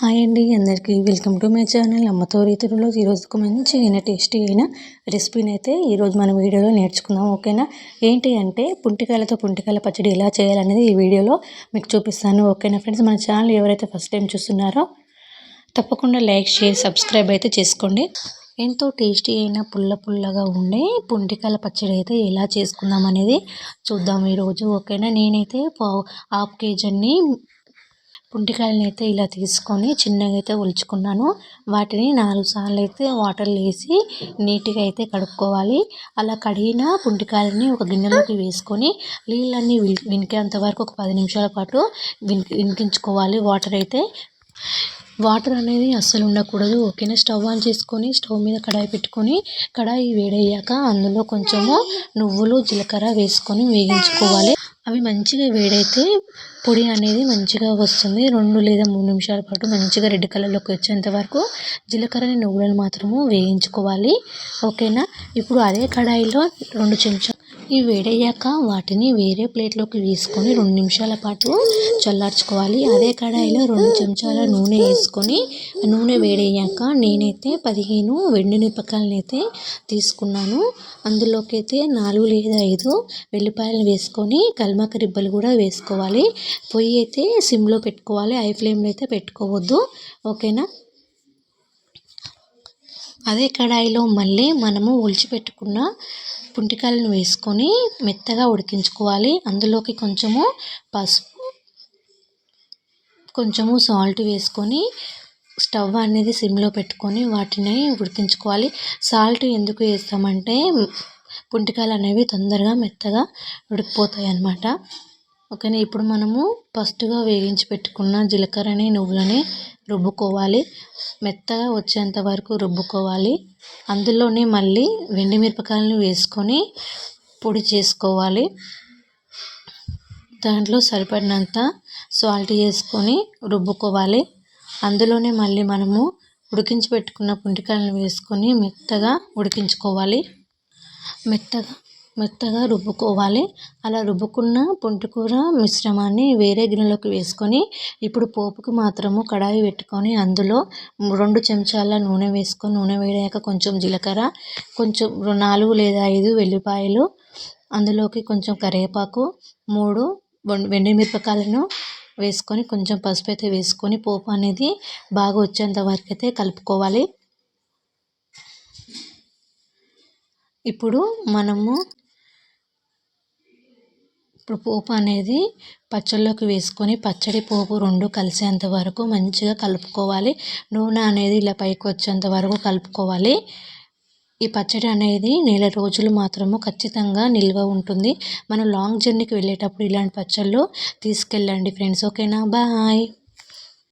Hi అండి అందరికీ welcome to my channel. అమ్మతో రీతిలో ఈరోజు ఒక మంచి అయిన టేస్టీ అయిన రెసిపీని అయితే ఈరోజు మనం వీడియోలో నేర్చుకుందాం ఓకేనా? ఏంటి అంటే పుంటికాయలతో పుంటికాయల పచ్చడి ఎలా చేయాలనేది ఈ వీడియోలో మీకు చూపిస్తాను ఓకేనా ఫ్రెండ్స్? మన ఛానల్ ఎవరైతే ఫస్ట్ టైం చూస్తున్నారో తప్పకుండా లైక్ షేర్ సబ్స్క్రైబ్ అయితే చేసుకోండి. ఎంతో టేస్టీ అయిన పుల్ల పుల్లగా ఉండే పుంటికాయల పచ్చడి అయితే ఎలా చేసుకుందాం అనేది చూద్దాం ఈరోజు ఓకేనా? నేనైతే పావు హాఫ్ కేజీని పుంటికాయలను అయితే ఇలా తీసుకొని చిన్నగా అయితే ఒలుచుకున్నాను. వాటిని నాలుగు సార్లు అయితే వాటర్లో వేసి నీట్గా అయితే కడుక్కోవాలి. అలా కడిగిన పుంటికాయలని ఒక గిన్నెలోకి వేసుకొని నీళ్ళన్నీ వినికేంత వరకు ఒక పది నిమిషాల పాటు వినికించుకోవాలి. వాటర్ అయితే వాటర్ అనేది అస్సలు ఉండకూడదు. ఓకేనా? స్టవ్ ఆన్ చేసుకొని స్టవ్ మీద కడాయి పెట్టుకొని కడాయి వేడయ్యాక అందులో కొంచెము నువ్వులు జీలకర్ర వేసుకొని వేగించుకోవాలి. అవి మంచిగా వేడైతే పొడి అనేది మంచిగా వస్తుంది. రెండు లేదా మూడు నిమిషాల పాటు మంచిగా రెడ్ కలర్లోకి వచ్చేంత వరకు జీలకర్రని నువ్వులను మాత్రము వేయించుకోవాలి. ఓకేనా? ఇప్పుడు అదే కడాయిలో రెండు చెంచా ఇవి వేడయ్యాక వాటిని వేరే ప్లేట్లోకి వేసుకొని రెండు నిమిషాల పాటు చల్లార్చుకోవాలి. అదే కడాయిలో రెండు చెంచాల నూనె వేసుకొని నూనె వేడయ్యాక నేనైతే పదిహేను మిరపకాయలను అయితే తీసుకున్నాను. అందులోకి అయితే నాలుగు లేదా ఐదు వెల్లిపాయలు వేసుకొని కల్మాక రిబ్బలు కూడా వేసుకోవాలి. పొయ్యి అయితే సిమ్లో పెట్టుకోవాలి. హై ఫ్లేమ్లో అయితే పెట్టుకోవద్దు. ఓకేనా? అదే కడాయిలో మళ్ళీ మనము ఒలిచిపెట్టుకున్న పుంటికాయలను వేసుకొని మెత్తగా ఉడికించుకోవాలి. అందులోకి కొంచెము పసుపు కొంచెము సాల్ట్ వేసుకొని స్టవ్ అనేది సిమ్లో పెట్టుకొని వాటిని ఉడికించుకోవాలి. సాల్ట్ ఎందుకు వేస్తామంటే పుంటికాయలు అనేవి తొందరగా మెత్తగా ఉడికిపోతాయి అన్నమాట ఓకేనా ఇప్పుడు మనము ఫస్ట్గా వేగించి పెట్టుకున్న జీలకర్రని నువ్వులని రుబ్బుకోవాలి. మెత్తగా వచ్చేంత వరకు రుబ్బుకోవాలి. అందులోనే మళ్ళీ వెండి మిరపకాయలను వేసుకొని పొడి చేసుకోవాలి. దాంట్లో సరిపడినంత సాల్ట్ వేసుకొని రుబ్బుకోవాలి. అందులోనే మళ్ళీ మనము ఉడికించి పెట్టుకున్న పుంటికాయలను వేసుకొని మెత్తగా ఉడికించుకోవాలి. మెత్తగా మెత్తగా రుబ్బుకోవాలి. అలా రుబ్బుకున్న పుంటికూర మిశ్రమాన్ని వేరే గిన్నెలోకి వేసుకొని ఇప్పుడు పోపుకు మాత్రము కడాయి పెట్టుకొని అందులో రెండు చెంచాల నూనె వేసుకొని నూనె వేడాక కొంచెం జీలకర్ర కొంచెం నాలుగు లేదా ఐదు వెల్లిపాయలు అందులోకి కొంచెం కరివేపాకు మూడు వెండి మిరపకాయలను వేసుకొని కొంచెం పసుపు అయితే వేసుకొని పోపు అనేది బాగా వచ్చేంత వరకు అయితే కలుపుకోవాలి. ఇప్పుడు మనము ఇప్పుడు పోపు అనేది పచ్చళ్ళలోకి వేసుకొని పచ్చడి పోపు రెండు కలిసేంత వరకు మంచిగా కలుపుకోవాలి. నూనె అనేది ఇలా పైకి వచ్చేంత వరకు కలుపుకోవాలి. ఈ పచ్చడి అనేది నెల రోజులు మాత్రము ఖచ్చితంగా నిల్వ ఉంటుంది. మనం లాంగ్ జర్నీకి వెళ్ళేటప్పుడు ఇలాంటి పచ్చళ్ళు తీసుకెళ్ళండి ఫ్రెండ్స్. ఓకేనా? బాయ్.